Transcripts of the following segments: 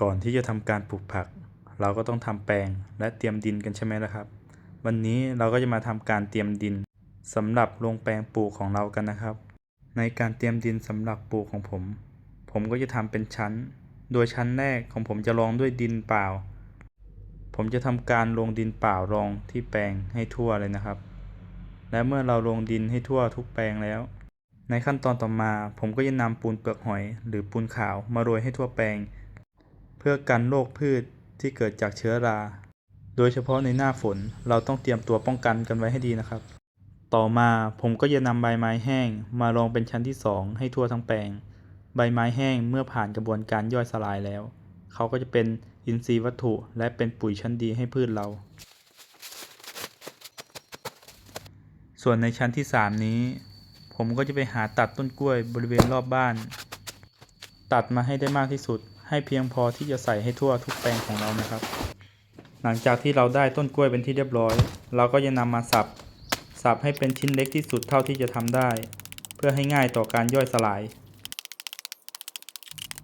ก่อนที่จะทำการปลูกผัก เราก็ต้องทำแปลงและเตรียมดินกันใช่ไหมล่ะครับ วันนี้เราก็จะมาทำการเตรียมดินสำหรับลงแปลงปลูกของเรากันนะครับ ในการเตรียมดินสำหรับปลูกของผม ผมก็จะทำเป็นชั้น โดยชั้นแรกของผมจะรองด้วยดินเปล่า ผมจะทำการลงดินเปล่ารองที่แปลงให้ทั่วเลยนะครับ และเมื่อเราลงดินให้ทั่วทุกแปลงแล้ว ในขั้นตอนต่อมา ผมก็จะนำปูนเปลือกหอย หรือปูนขาวมาโรยให้ทั่วแปลง เพื่อกันโรคพืชที่เกิดจากเชื้อรา โดยเฉพาะในหน้าฝนเราต้องเตรียมตัวป้องกันกันไว้ให้ดีนะครับ ต่อมาผมก็จะนำใบไม้แห้งมารองเป็นชั้นที่ 2 ให้ทั่วทั้งแปลง ใบไม้แห้งเมื่อผ่านกระบวนการย่อยสลายแล้ว เขาก็จะเป็นอินทรีย์วัตถุ และเป็นปุ๋ยชั้นดีให้พืชเรา ส่วนในชั้นที่ 3 นี้ ผมก็จะไปหาตัดต้นกล้วยบริเวณรอบบ้าน ตัดมาให้ได้มากที่สุด ให้เพียงพอที่จะใส่ให้ทั่วทุกแปลงของเรานะครับ หลังจากที่เราได้ต้นกล้วยเป็นที่เรียบร้อย เราก็จะนำมาสับ สับให้เป็นชิ้นเล็กที่สุดเท่าที่จะทำได้ เพื่อให้ง่ายต่อการย่อยสลาย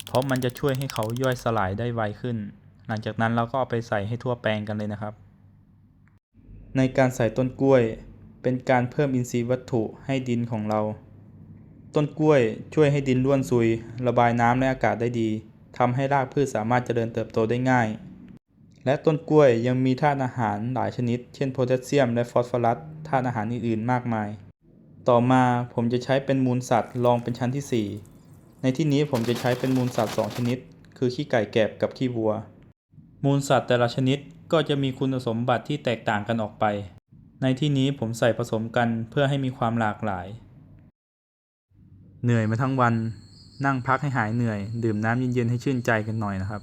เพราะมันจะช่วยให้เขาย่อยสลายได้ไวขึ้น หลังจากนั้นเราก็เอาไปใส่ให้ทั่วแปลงกันเลยนะครับ ในการใส่ต้นกล้วย เป็นการเพิ่มอินทรีย์วัตถุให้ดินของเรา ต้นกล้วยช่วยให้ดินร่วนซุย ระบายน้ำและอากาศได้ดี ทำให้รากพืชสามารถเจริญเติบโตได้ง่าย และต้นกล้วยยังมีธาตุอาหารหลายชนิด เช่นโพแทสเซียมและฟอสฟอรัสธาตุอาหารอื่นๆ มากมาย ต่อมาผมจะใช้เป็นมูลสัตว์รองเป็นชั้นที่ 4 ในที่นี้ผมจะใช้เป็นมูลสัตว์ 2 ชนิด คือขี้ไก่แกบกับขี้วัว มูลสัตว์แต่ละชนิดก็จะมีคุณสมบัติที่แตกต่างกันออกไป ในที่นี้ผมใส่ผสมกันเพื่อให้มีความหลากหลาย เหนื่อยมาทั้งวัน นั่งพักให้หายเหนื่อย ดื่มน้ำเย็นๆให้ชื่นใจกันหน่อยนะครับ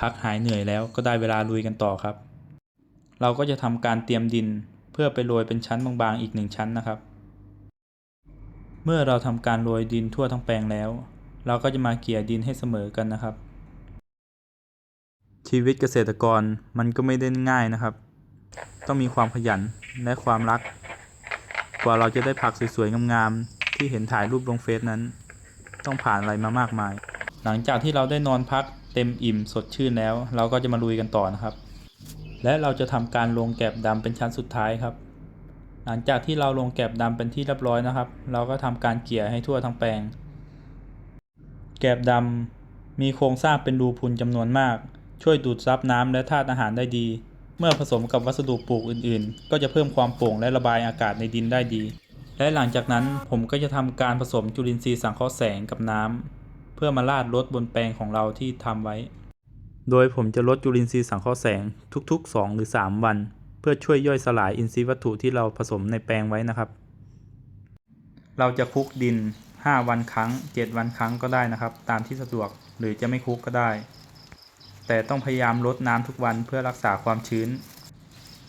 พักหายเหนื่อยแล้วก็ได้เวลาลุยกันต่อครับ เราก็จะทำการเตรียมดินเพื่อไปโรยเป็นชั้นบางๆอีกหนึ่งชั้นนะครับ เมื่อเราทำการโรยดินทั่วทั้งแปลงแล้ว เราก็จะมาเกลี่ยดินให้เสมอกันนะครับ ชีวิตเกษตรกรมันก็ไม่ได้ง่ายนะครับ ต้องมีความขยันและความรัก กว่าเราจะได้ผักสวยๆงามๆ ที่เห็นถ่ายรูปลงเฟซนั้น ต้องผ่านอะไรมามากมาย หลังจากที่เราได้นอนพักเต็มอิ่มสดชื่นแล้ว เราก็จะมาลุยกันต่อนะครับ และเราจะทำการลงแกบดำเป็นชั้นสุดท้ายครับ หลังจากที่เราลงแกบดำเป็นที่เรียบร้อยนะครับ เราก็ทำการเกลี่ยให้ทั่วทั้งแปลง แกบดำมีโครงสร้างเป็นรูพุนจำนวนมาก ช่วยดูดซับน้ำและธาตุอาหารได้ดี เมื่อผสมกับวัสดุปลูกอื่น ๆ ก็จะเพิ่มความโปร่งและระบายอากาศในดินได้ดี และหลังจากนั้นผมก็จะทำการผสมจุลินทรีย์สังเคราะห์แสงกับน้ำเพื่อมาราดรดบนแปลงของเราที่ทำไว้ โดยผมจะลดจุลินทรีย์สังเคราะห์แสงทุกๆ 2 หรือ 3 วัน เพื่อช่วยย่อยสลายอินทรีย์วัตถุที่เราผสมในแปลงไว้นะครับ เราจะคลุกดิน 5 วันครั้ง 7 วันครั้งก็ได้นะครับ ตามที่สะดวกหรือจะไม่คลุกก็ได้ แต่ต้องพยายามลดน้ำทุกวันเพื่อรักษาความชื้น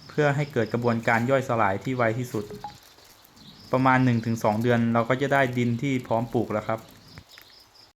เพื่อให้เกิดกระบวนการย่อยสลายที่ไวที่สุด ประมาณ 1-2 เดือน เราก็จะได้ดินที่พร้อมปลูกแล้วครับ